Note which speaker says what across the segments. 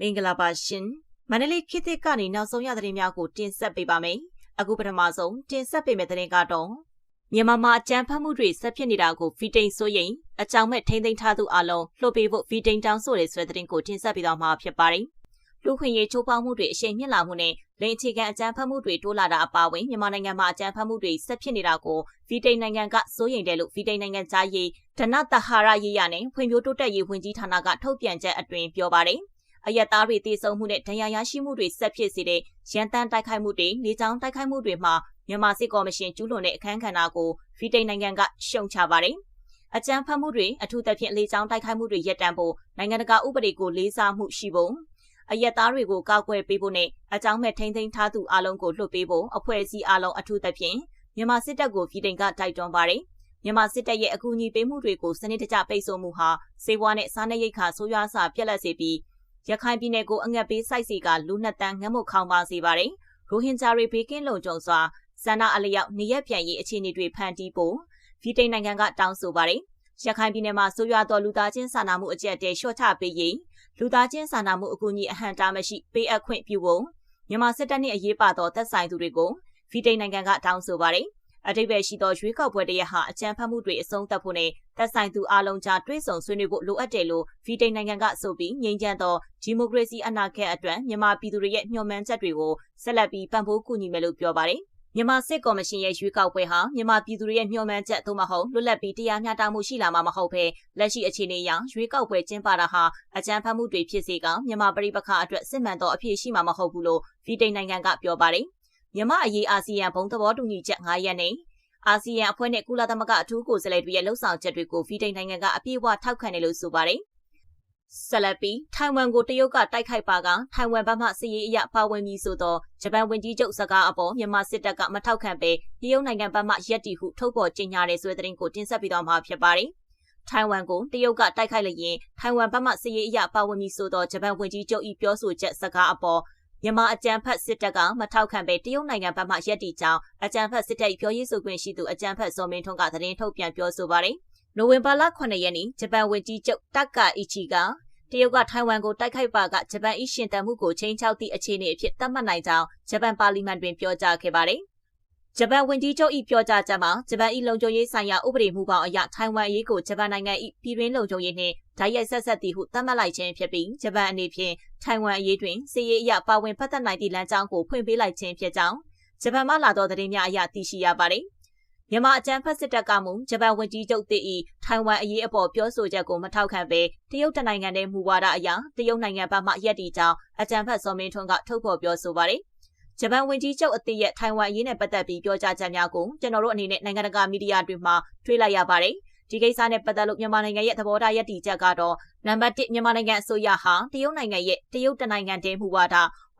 Speaker 1: မင်္ဂလာပါရှင်မန္တလေးခေတ်သစ်ကနေနောက်ဆုံးရသတင်းများကိုတင်ဆက်ပေးပါမယ်အခုပထမဆုံးတင်ဆက်ပေးမယ့်သတင်းကတော့မြန်မာမှာအကြမ်းဖက်မှုတွေဆက်ဖြစ်နေတာကိုဗီတိန်ဆိုရင်အကြောင်းမဲ့ထိမ့်သိမ်းထားသူအလုံးလှုပ်ပေးဖို့ဗီတိန်တောင်းဆိုတဲ့ဆွဲသတင်းကိုတင်ဆက်ပေးတော့မှာဖြစ်ပါတယ် လူခွင့်ရေးချိုးဖောက်မှုတွေအရှိန်မြင့်လာမှုနဲ့လိင်အခြေခံအကြမ်းဖက်မှုတွေတိုးလာတာအပါအဝင်မြန်မာနိုင်ငံမှာအကြမ်းဖက်မှုတွေဆက်ဖြစ်နေတာကိုဗီတိန်နိုင်ငံကစိုးရိမ်တယ်လို့ဗီတိန်နိုင်ငံသားရေးဒနတဟာရရေးရနဲ့ဖွံ့ဖြိုးတိုးတက်ရေးဝန်ကြီးဌာနကထုတ်ပြန်ချက်အတွင်ပြောပါတယ်အယက်သားတွေတည်ဆုံမှုနဲ့ဒဏ်ရာရရှိမှုတွေဆက်ဖြစ်စေတဲ့ရန်တမ်းတိုက်ခိုက်မှုတွေနေကြောင်းတိုက်ခိုက်မှုတွေမှာမြန်မာစစ်ကော်မရှင်ကျူးလွန်တဲ့အခမ်းကဏ္ဍကိုဗီတိန်နိုင်ငံကရှုံချပါတယ်။အကြမ်းဖက်မှုတွေအထူးသဖြင့်လေကြောင်းတိုက်ခိုက်မှုတွေရပ်တန့်ဖို့နိုင်ငံတကာဥပဒေကိုလေးစားမှုရှိဖို့ အယက်သားတွေကိုကောက်ွယ်ပေးဖို့နဲ့အကြောင်းမဲ့ထိမ့်သိမ်းထားသူအလုံးကိုလွှတ်ပေးဖို့အဖွဲ့အစည်းအလုံးအထူးသဖြင့်မြန်မာစစ်တပ်ကိုဗီတိန်ကတိုက်တွန်းပါတယ်။မြန်မာစစ်တပ်ရဲ့အကူအညီပေးမှုတွေကိုစနစ်တကျပိတ်ဆို့မှုဟာစေဝါနဲ့စားနပ်ရိက္ခာဆိုးရွားစွာပြက်လက်စေပြီးရခိုင်ပြည်နယ်ကိုအငတ်ပေးစိုက်စီကလူနှစ်တန်းငတ်မုတ်ခေါင်းပါစေပါတယ်။ရိုဟင်ဂျာတွေဘေးကင်းလုံခြုံစွာဆန္ဒအလျောက်နေရက်ပြန်ရေးအခြေအနေတွေဖန်တီးဖို့ဗီတိန်နိုင်ငံကတောင်းဆိုပါတယ်။ရခိုင်ပြည်နယ်မှာဆိုးရွားသောလူသားချင်းစာနာမှုအကျပ်တဲလျှော့ချပေးရေး လူသားချင်းစာနာမှုအကူအညီအဟန့်တားမရှိပေးအပ်ခွင့်ပြုဖို့မြန်မာစစ်တပ်နှင့်အရေးပါသောတပ်ဆိုင်သူတွေကိုဗီတိန်နိုင်ငံကတောင်းဆိုပါတယ်။အတိတ်ပဲရှိသောရွေးကောက်ပွဲတရဟာအကြမ်းဖက်မှုတွေအဆုံးသတ်ဖို့နဲ့တပ်ဆိုင်သူအလုံးကြားတွဲဆောင်ဆွေးနွေးဖို့လိုအပ်တယ်လို့ဗီတိန်နိုင်ငံကဆိုပြီးငြိမ်းချမ်းသောဒီမိုကရေစီအနာဂတ်အတွက်မြန်မာပြည်သူတွေရဲ့မျှော်မှန်းချက်တွေကိုဆက်လက်ပြီးပံ့ပိုးကူညီမယ်လို့ပြောပါတယ်။ မြန်မာစစ်ကော်မရှင်ရဲ့ရွေးကောက်ပွဲဟာမြန်မာပြည်သူတွေရဲ့မျှော်မှန်းချက်သို့မဟုတ်လွတ်လပ်ပြီးတရားမျှတမှုရှိလာမှာမဟုတ်ဘဲလက်ရှိအခြေအနေအရရွေးကောက်ပွဲကျင်းပတာဟာအကြမ်းဖက်မှုတွေဖြစ်စေကမြန်မာပြည်ပခါအတွက်စစ်မှန်သောအဖြစ်ရှိမှာမဟုတ်ဘူးလို့ဗီတိန်နိုင်ငံကပြောပါတယ်။မြန်မာအရေးအာဆီယံဘုံသဘောတူညီချက်9ရက်နဲ့အာဆီယံအဖွဲ့နဲ့ကုလသမဂ္ဂအထူးကိုယ်စားလှယ်တွေရဲ့လှုပ်ဆောင်ချက်တွေကိုဗီတိန်နိုင်ငံကအပြည့်အဝထောက်ခံတယ်လို့ဆိုပါတယ်။ ဆလပီထိုင်ဝမ်ကိုတရုတ်ကတိုက်ခိုက်ပါကထိုင်ဝမ်ဘက်မှစစ်ရေးအရပါဝင်ပြီးဆိုတော့ဂျပန်ဝန်ကြီးချုပ်စကားအပေါ်မြန်မာစစ်တပ်ကမထောက်ခံပေတရုတ်နိုင်ငံဘက်မှရက်တီဟုထုတ်ပေါ်ကြေညာတဲ့ဆွဲသတင်းကိုတင်ဆက်ပြီးတော့မှာဖြစ်ပါတယ်။ထိုင်ဝမ်ကိုတရုတ်ကတိုက်ခိုက်လိုက်ရင်ထိုင်ဝမ်ဘက်မှစစ်ရေးအရပါဝင်ပြီးဆိုတော့ဂျပန်ဝန်ကြီးချုပ်ဤပြောဆိုချက်စကားအပေါ်မြန်မာအကြံဖတ်စစ်တပ်ကမထောက်ခံပဲတရုတ်နိုင်ငံဘက်မှရက်တီကြောင်းအကြံဖတ်စစ်တပ်ပြောရေးဆိုခွင့်ရှိသူအကြံဖတ်စောမင်းထွန်းကသတင်းထုတ်ပြန်ပြောဆိုပါတယ်။ နိုဝင်ဘာလ9ရက်နေ့ဂျပန်ဝန်ကြီးချုပ်တက်ကာအီချီကတရုတ်ကထိုင်ဝမ်ကိုတိုက်ခိုက်ပါကဂျပန်၏ရှင်တန်မှုကိုချိန်ချောက်သည့်အခြေအနေအဖြစ်သတ်မှတ်နိုင်ကြောင်းဂျပန်ပါလီမန်တွင်ပြောကြားခဲ့ပါတယ်။ဂျပန်ဝန်ကြီးချုပ်၏ပြောကြားချက်မှာဂျပန်၏လုံခြုံရေးဆိုင်ရာဥပဒေမူပေါင်းအရထိုင်ဝမ်အရေးကိုဂျပန်နိုင်ငံ၏ပြည်တွင်းလုံခြုံရေးနှင့်ဓာတ်ရိုက်ဆက်ဆက်သည်ဟုသတ်မှတ်လိုက်ခြင်းဖြစ်ပြီးဂျပန်အနေဖြင့်ထိုင်ဝမ်အရေးတွင်စစ်ရေးအရပါဝင်ဖက်သက်နိုင်သည့်လမ်းကြောင်းကိုဖွင့်ပေးလိုက်ခြင်းဖြစ်ကြောင်းဂျပန်မှလာသောသတင်းများအရသိရှိရပါတယ်။ မြန်မာအကြံဖက်စစ်တပ်ကမူဂျပန်ဝန်ကြီးချုပ်တည်ဤထိုင်ဝမ်အရေးအပေါ်ပြောဆိုချက်ကိုမထောက်ခံပဲတရုတ်တနိုင်ငံရဲ့မူဝါဒအရတရုတ်နိုင်ငံဘက်မှရက်တီကြောင်းအကြံဖက်စောမင်းထွန်းကထုတ်ဖော်ပြောဆိုပါတယ်။ဂျပန်ဝန်ကြီးချုပ်အသစ်ရဲ့ထိုင်ဝမ်အရေးနဲ့ပတ်သက်ပြီးပြောကြားချက်များကိုကျွန်တော်တို့အနေနဲ့နိုင်ငံတကာမီဒီယာတွေမှာထွေးလိုက်ရပါတယ်။ဒီကိစ္စနဲ့ပတ်သက်လို့မြန်မာနိုင်ငံရဲ့သဘောထားရည်တည်ချက်ကတော့နံပါတ်1မြန်မာနိုင်ငံအစိုးရဟာတရုတ်နိုင်ငံရဲ့တရုတ်တနိုင်ငံတည်းမူဝါဒ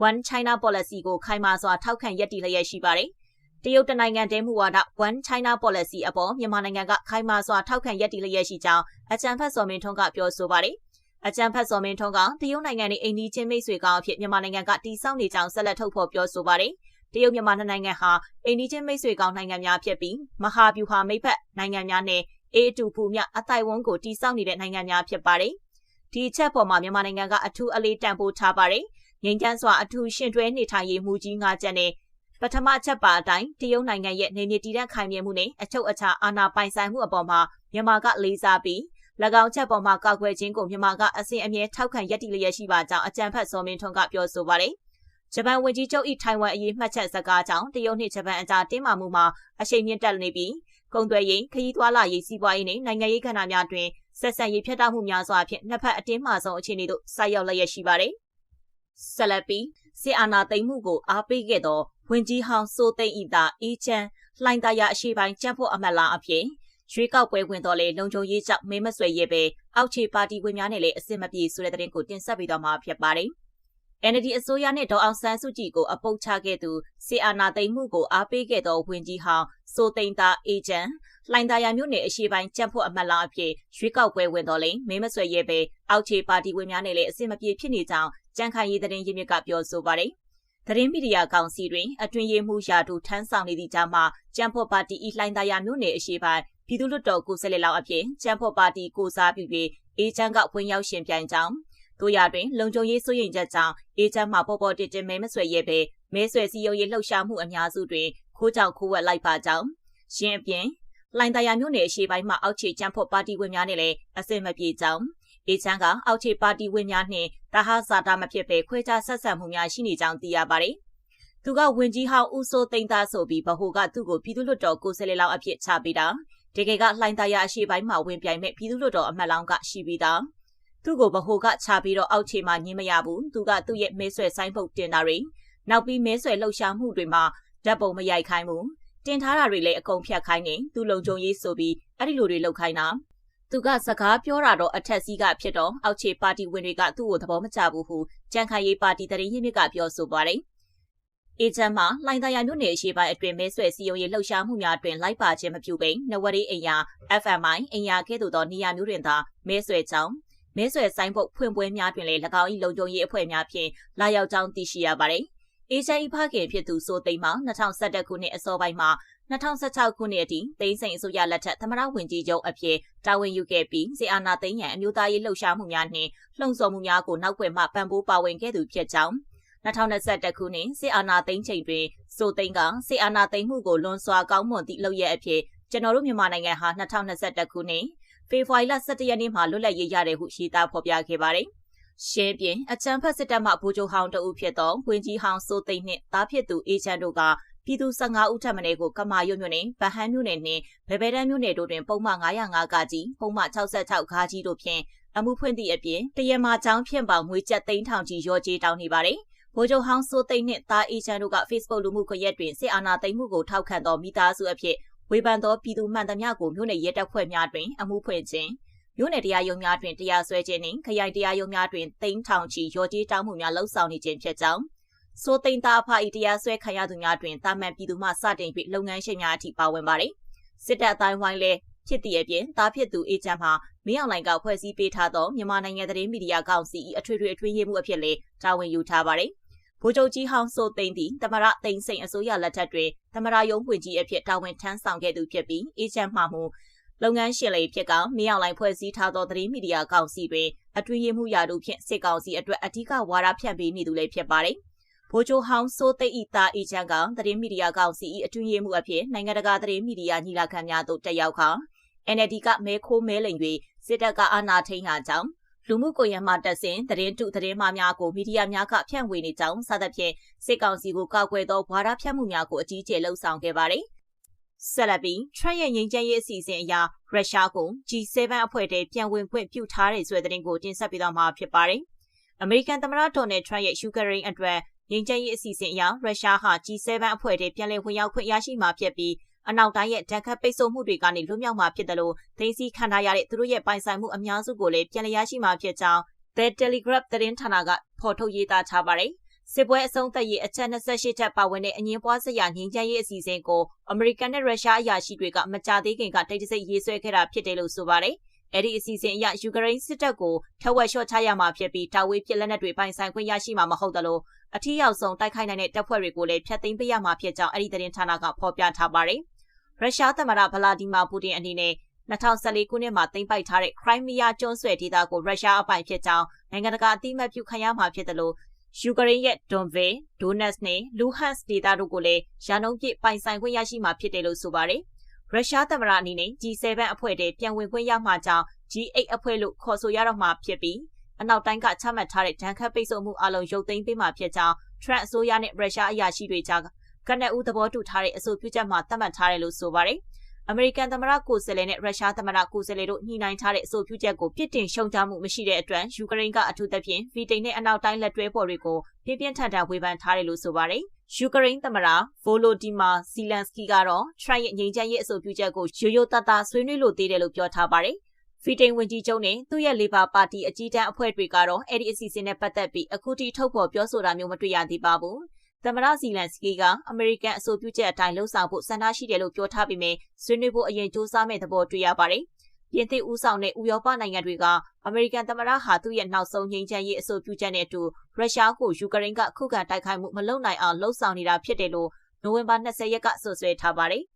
Speaker 1: One China Policy ကိုခိုင်မာစွာထောက်ခံရည်တည်လျက်ရှိပါတယ်။ တရုတ်တနိုင်ငံတည်းမူဝါဒ One China Policy အပေါ်မြန်မာနိုင်ငံကခိုင်မာစွာထောက်ခံရည်တည်လျက်ရှိကြောင်းအကြံဖတ်စော်မင်းထွန်းကပြောဆိုပါတယ်။အကြံဖတ်စော်မင်းထွန်းကတရုတ်နိုင်ငံနဲ့အိန္ဒိချင်းမိတ်ဆွေကောင်းအဖြစ်မြန်မာနိုင်ငံကတည်ဆောက်နေကြောင်းဆက်လက်ထုတ်ဖော်ပြောဆိုပါတယ်။တရုတ်မြန်မာနိုင်ငံဟာအိန္ဒိချင်းမိတ်ဆွေကောင်းနိုင်ငံများဖြစ်ပြီးမဟာဗျူဟာမိတ်ဖက်နိုင်ငံများနဲ့အေးအတူဖူမြအတိုင်ဝန်းကိုတည်ဆောက်နေတဲ့နိုင်ငံများဖြစ်ပါတယ်။ဒီချက်ပေါ်မှာမြန်မာနိုင်ငံကအထူးအလေးတန်ဖိုးထားပါတယ်။ငြိမ်းချမ်းစွာအထူးရှင်တွဲနေထိုင်ရေးမူကြီး၅ချက်နဲ့ ပထမချက်ပါအတိုင်းတရုတ်နိုင်ငံရဲ့နေမြေတည်တံ့ခိုင်မြဲမှုနဲ့အချုပ်အခြာအာဏာပိုင်ဆိုင်မှုအပေါ်မှာမြန်မာကလေးစားပြီး၎င်းချက်ပေါ်မှာကောက်ွယ်ခြင်းကိုမြန်မာကအစဉ်အမြဲထောက်ခံရည်တည်လျက်ရှိပါကြောင်းအကြံဖတ်စောမင်းထွန်းကပြောဆိုပါတယ်။ဂျပန်ဝန်ကြီးချုပ်၏ထိုင်ဝမ်အရေးမှတ်ချက်စကားကြောင့်တရုတ်နှင့်ဂျပန်အကြားတင်းမာမှုမှာအရှိန်မြင့်တက်နေပြီးကုန်သွယ်ရေးခရီးသွားလာရေးစီးပွားရေးနဲ့နိုင်ငံရေးကဏ္ဍများတွင်ဆက်ဆံရေးဖြတ်တောက်မှုများစွာဖြင့်နှစ်ဖက်အတင်းမာဆုံးအခြေအနေသို့ဆိုက်ရောက်လျက်ရှိပါတယ်။ဆလပီစစ်အာဏာသိမ်းမှုကိုအားပေးခဲ့သော ဝင်ကြီးဟောင်းစိုးသိန်းဤသာအေးချမ်းလှိုင်သာယာအရှိပိုင်းကျန်းဖို့အမတ်လားအဖြစ်ရွေးကောက်ပွဲဝင်တော်လေလုံခြုံရေးကြောင့်မင်းမဆွေရဲပဲအောက်ခြေပါတီဝင်များနဲ့လည်းအစစ်မပြေဆိုတဲ့တဲ့တင်ကိုတင်ဆက်ပေးတော့မှာဖြစ်ပါတယ်။ NLD အစိုးရနဲ့ဒေါအောင်ဆန်းစုကြည်ကိုအပုတ်ချခဲ့သူစေအာနာသိမ့်မှုကိုအားပေးခဲ့သောဝင်ကြီးဟောင်းစိုးသိန်းသာအေဂျန်လှိုင်သာယာမြို့နယ်အရှိပိုင်းကြံ့ဖို့အမတ်လားအဖြစ်ရွေးကောက်ပွဲဝင်တော်လေမင်းမဆွေရဲပဲအောက်ခြေပါတီဝင်များနဲ့လည်းအစစ်မပြေဖြစ်နေကြောင်းကြံ့ခိုင်ရေးတဲ့ရင်းမြစ်ကပြောဆိုပါတယ်။ သတင်းမီဒီယာကောင်စီတွင် အတွင်ရေးမှုရာထူးထမ်းဆောင်နေသည့်ကြားမှာကျန်းဖော့ပါတီဤလှိုင်းသာယာမြို့နယ်အရှိပိုင်းပြည်သူ့လွတ်တော်ကိုယ်စားလှယ်လောက်အဖြစ်ကျန်းဖော့ပါတီကိုစားပြုပြီးအေဂျင့်ကဝင်ရောက်ရှင်ပြိုင်ကြောင်းတို့ရတွင်လုံခြုံရေးစိုးရိမ်ချက်ကြောင့်အေဂျင့်မှပေါ်ပေါ်တင်တင်မဲမဆွဲရဲပဲမဲဆွဲစည်းရုံးရေးလှုပ်ရှားမှုအများစုတွင်ခိုးကြောင်ခိုးဝက်လိုက်ပါကြောင်းရှင်းအပြင်လိုင်တရာမျိုးနယ်အရှိပိုင်းမှာအောက်ခြေကျန်းဖို့ပါတီဝင်များနဲ့လည်းအစင်မပြေကြောင်း အေချန်ကအောက်ခြေပါတီဝင်များနှင့်တဟဇာတာမဖြစ်ပဲခွဲခြားဆက်ဆံမှုများရှိနေကြောင်းသိရပါတယ်။သူကဝင်ကြီးဟောင်းဦးစိုးသိန်းသားဆိုပြီးဗဟိုကသူ့ကိုပြည်သူ့လွှတ်တော်ကိုယ်စားလှယ်လောင်းအဖြစ်ချပေးတာတကယ်ကလှိုင်းသားရအရှိပိုင်းမှာဝင်ပြိုင်မဲ့ပြည်သူ့လွှတ်တော်အမတ်လောင်းကရှိပြီးသားသူ့ကိုဗဟိုကချပြီးတော့အောက်ခြေမှာညင်းမရဘူးသူကသူ့ရဲ့မဲဆွဲဆိုင်ပုတ်တင်တာတွေနောက်ပြီးမဲဆွဲလှုပ်ရှားမှုတွေမှာဓာတ်ပုံမရိုက်ခိုင်းဘူးတင်ထားတာတွေလည်းအကုန်ဖြတ်ခိုင်းနေသူလုံခြုံရေးဆိုပြီးအဲ့ဒီလိုတွေလုပ်ခိုင်းတာ သူကစကားပြောတာတော့အထက်စီးကဖြစ်တော့အောက်ခြေပါတီဝင်တွေကသူ့ကိုသဘောမကျဘူးဟုကြံခိုင်ရေးပါတီတရင်ရင်းမြစ်ကပြောဆိုပါတယ်။အေဂျင့်မှာလိုင်တရာမြို့နယ်ရှိပိုင်းအတွင်မဲဆွဲစီယုံရေးလှုပ်ရှားမှုများတွင်လိုက်ပါခြင်းမပြုဘဲနဝရီအိမ်ယာ FMI အိမ်ယာကဲ့သို့သောနေရာမျိုးတွင်သာမဲဆွဲကြောင်းမဲဆွဲဆိုင်ဖို့ဖွင့်ပွဲများတွင်လည်း၎င်း၏လုံခြုံရေးအဖွဲ့များဖြင့်လာရောက်ကြောင်းသိရှိရပါတယ်။အေဂျင့်၏ဖခင်ဖြစ်သူဆိုသိမ်းမှာ2011ခုနှစ်အစောပိုင်းမှာ 2016ခုနှစ်အထိသိန်းစိန်အစိုးရလက်ထက်သမရဝင်ကြီးချုပ်အဖြစ်တာဝန်ယူခဲ့ပြီးစေအာနာသိန်းရန်အမျိုးသားရေးလှုပ်ရှားမှုများနှင့်လှုံ့ဆော်မှုများကိုနောက်ွယ်မှပံ့ပိုးပါဝင်ခဲ့သူဖြစ်ကြောင်း2021ခုနှစ်စေအာနာသိန်းချိန်တွင်စိုးသိန်းကစေအာနာသိန်းမှုကိုလွန်စွာကောင်းမွန်သည့်လုပ်ရအဖြစ်ကျွန်တော်တို့မြန်မာနိုင်ငံဟာ2021ခုနှစ်ဖေဖော်ဝါရီလ17ရက်နေ့မှာလွတ်လပ်ရေးရတဲ့ဟုရှိသားဖော်ပြခဲ့ပါတယ်။ရှင်းပြင်အချမ်းဖတ်စစ်တပ်မှဗိုလ်ချုပ်ဟောင်းတဦးဖြစ်သောဝင်းကြီးဟောင်းစိုးသိန်းနှင့်သားဖြစ်သူအေချန်တို့က ပြည်သူ15ဦးထပ်မံကိုကမာရွတ်မြို့နယ်ဗဟန်းမြို့နယ်နှင့်ဗဘဲတန်းမြို့နယ်တို့တွင်ပုံမှန်905ကကြီးပုံမှန်66ခါကြီးတို့ဖြင့်အမှုဖွင့်သည့်အပြင်တရမာချောင်းဖြင့်ပေါငွေကျပ်သိန်းထောင်ကြီးရောကြေးတောင်းနေပါတယ်။ဗိုလ်ချုပ်ဟောင်းစိုးသိန်းနှင့်သားအေချန်တို့က Facebook လူမှုကွန်ရက်တွင်စစ်အာဏာသိမ်းမှုကိုထောက်ခံသောမိသားစုအဖြစ်ဝေဖန်သောပြည်သူမှန်သမျှကိုမြို့နယ်ရဲတပ်ဖွဲ့များတွင်အမှုဖွင့်ခြင်းမြို့နယ်တရားရုံးများတွင်တရားစွဲခြင်းနှင့်ခရိုင်တရားရုံးများတွင်သိန်းထောင်ချီရောကြေးတောင်းမှုများလှုပ်ဆောင်နေခြင်းဖြစ်ကြောင်း စိုးသိန်းသားအဖအီတရားစွဲခံရသူများတွင်တာမန်ပြည်သူမှစတင်ပြီးလုပ်ငန်းရှင်များအထိပါဝင်ပါတယ်။စစ်တပ်အတိုင်းဝိုင်းလည်းဖြစ်သည့်အပြင်တာဖြစ်သူအေဂျင့်မှမင်းအောင်လိုင်ကဖွဲ့စည်းပေးထားသောမြန်မာနိုင်ငံသတင်းမီဒီယာကောင်စီ၏အထွေထွေအတွင်းရေးမှူးအဖြစ်လည်းတာဝန်ယူထားပါတယ်။ဗိုလ်ချုပ်ကြီးဟောင်းစိုးသိန်းသည်တမရသိန်းစိန်အစိုးရလက်ထက်တွင်တမရယုံဝင်ကြီးအဖြစ်တာဝန်ထမ်းဆောင်ခဲ့သူဖြစ်ပြီးအေဂျင့်မှမူလုပ်ငန်းရှင်လေးဖြစ်ကမင်းအောင်လိုင်ဖွဲ့စည်းထားသောသတင်းမီဒီယာကောင်စီတွင်အတွင်းရေးမှူးရာထူးဖြင့်စစ်ကောင်စီအတွက်အထူးဝါဒဖြန့်ပေးနေသူလည်းဖြစ်ပါတယ်။ ဗိုလ်ချုပ်ဟောင်းစိုးသိဤသားအေချန်ကသတင်းမီဒီယာကောင်စီအတွင်းရေးမှူးအဖြစ်နိုင်ငံတကာသတင်းမီဒီယာညီလာခံများသို့တက်ရောက်ခါ NLD ကမဲခိုးမဲလိမ်၍စစ်တပ်ကအာဏာထိန်းထားကြောင်းလူမှုကွန်ရက်မှာတက်စဉ်သတင်းတုသတင်းမှားများကိုမီဒီယာများကဖြန့်ဝေနေကြောင်းစသဖြင့်စစ်ကောင်စီကိုကောက်ွယ်သောဝါဒဖြန့်မှုများကိုအကြီးအကျယ်လှုံ့ဆော်ခဲ့ပါတယ်။ဆက်လက်ပြီးထရန့်ရဲ့ငြိမ်းချမ်းရေးအစီအစဉ်အရရုရှားကို G7 အဖွဲ့ထဲပြန်ဝင်ခွင့်ပြုထားတဲ့ဆိုတဲ့သတင်းကိုတင်ဆက်ပေးသွားမှာဖြစ်ပါတယ်။အမေရိကန်သမ္မတဒေါ်နယ်ထရန့်ရဲ့ယူကရိန်းအတွက် ငြိမ်းချမ်းရေးအစီအစဉ်အရရုရှားဟာ G7 အဖွဲ့ထဲပြန်လည်ဝင်ရောက်ခွင့်ရရှိမှာဖြစ်ပြီးအနောက်တိုင်းရဲ့တန်ခတ်ပိတ်ဆို့မှုတွေကနေလွတ်မြောက်မှာဖြစ်တယ်လို့သိသိခံထားရတဲ့သူတို့ရဲ့ပိုင်ဆိုင်မှုအများစုကိုလည်းပြန်လည်ရရှိမှာဖြစ်ကြောင်း The Telegraph သတင်းဌာနကဖော်ထုတ်ရေးသားထားပါတယ်။စစ်ပွဲအဆုံးသတ်ရေးအချက်28ချက်ပါဝင်တဲ့အငင်းပွားစရာငြိမ်းချမ်းရေးအစီအစဉ်ကိုအမေရိကန်နဲ့ရုရှားအရာရှိတွေကမကြသေးခင်ကတိတ်တဆိတ်ရေးဆွဲခဲ့တာဖြစ်တယ်လို့ဆိုပါတယ်။ အဲ့ဒီအစီအစဉ်အရယူကရိန်းစစ်တပ်ကိုထက်ဝက်လျှော့ချရမှာဖြစ်ပြီးတာဝေးပြစ်လက်နက်တွေပိုင်ဆိုင်ခွင့်ရရှိမှာမဟုတ်သလိုအထီးရောက်ဆုံးတိုက်ခိုက်နိုင်တဲ့တပ်ဖွဲ့တွေကိုလည်းဖျက်သိမ်းပေးရမှာဖြစ်ကြောင်းအဲ့ဒီသတင်းဌာနကဖော်ပြထားပါတယ်။ရုရှားသမ္မတဗလာဒီမာပူတင်အနေနဲ့2014ခုနှစ်မှာသိမ်းပိုက်ထားတဲ့ခရိုင်းမီးယားကျွန်းဆွယ်ဒေသကိုရုရှားအပိုင်ဖြစ်ကြောင်းနိုင်ငံတကာအသိအမှတ်ပြုခံရမှာဖြစ်တယ်လို့ယူကရိန်းရဲ့ဒွန်ဗေဒိုနက်စ်နဲ့လူဟန့်စ်ဒေသတို့ကိုလည်းရာနှုန်းပြည့်ပိုင်ဆိုင်ခွင့်ရရှိမှာဖြစ်တယ်လို့ဆိုပါတယ်။ ရုရှားသမ္မတအနေနဲ့ G7 အဖွဲ့တည်းပြန်ဝင်ခွင့်ရမှာကြောင့် G8 အဖွဲ့လို့ခေါ်ဆိုရတော့မှာဖြစ်ပြီးအနောက်တိုင်းကချမှတ်ထားတဲ့ဒဏ်ခတ်ပိတ်ဆို့မှုအလုံးရုပ်သိမ်းပေးမှာဖြစ်ကြောင်း Trump အစိုးရနဲ့ရုရှားအရာရှိတွေကြားကနအူးသဘောတူထားတဲ့အဆိုပြုချက်မှာသတ်မှတ်ထားတယ်လို့ဆိုပါတယ်။အမေရိကန်သမ္မတကိုစလဲနဲ့ရုရှားသမ္မတကိုစလဲတို့ညှိနှိုင်းထားတဲ့အဆိုပြုချက်ကိုပြစ်တင်ရှုံချမှုမရှိတဲ့အတွက်ယူကရိန်းကအထူးသဖြင့်ဗီတိန်နဲ့အနောက်တိုင်းလက်တွဲပေါ်တွေကိုပြင်းပြင်းထန်ထန်ဝေဖန်ထားတယ်လို့ဆိုပါတယ်။ ယူကရိန်းသမ္မတဗိုလိုဒီမာဇီလန်စကီကတော့ထရန့်ရဲ့ငြိမ်းချမ်းရေးအဆိုပြုချက်ကိုရိုးရိုးသားသားဆွေးနွေးလို့သေးတယ်လို့ပြောထားပါတယ်။ဖီတိန်ဝင်ကြီးချုပ်နဲ့သူ့ရဲ့လေဘာပါတီအကြီးတန်းအဖွဲ့တွေကတော့အဲ့ဒီအစီအစဉ်နဲ့ပတ်သက်ပြီးအခုထိထုတ်ဖော်ပြောဆိုတာမျိုးမတွေ့ရသေးပါဘူး။သမ္မတဇီလန်စကီကအမေရိကန်အဆိုပြုချက်အတိုင်းလှုံ့ဆော်ဖို့ဆန္ဒရှိတယ်လို့ပြောထားပေမဲ့ဆွေးနွေးဖို့အရင်စူးစမ်းမဲ့သဘောတွေ့ရပါတယ်။ ပြင်သစ်ဦးဆောင်တဲ့ဥရောပနိုင်ငံတွေကအမေရိကန်သမ္မတဟာသူ့ရဲ့နောက်ဆုံးငြိမ်းချမ်းရေးအဆိုပြုချက်နဲ့အတူရုရှားကိုယူကရိန်းကခုခံတိုက်ခိုက်မှုမလုပ်နိုင်အောင်လှုံ့ဆော်နေတာဖြစ်တယ်လို့နိုဝင်ဘာ20ရက်ကဆွဆွဲထားပါတယ်။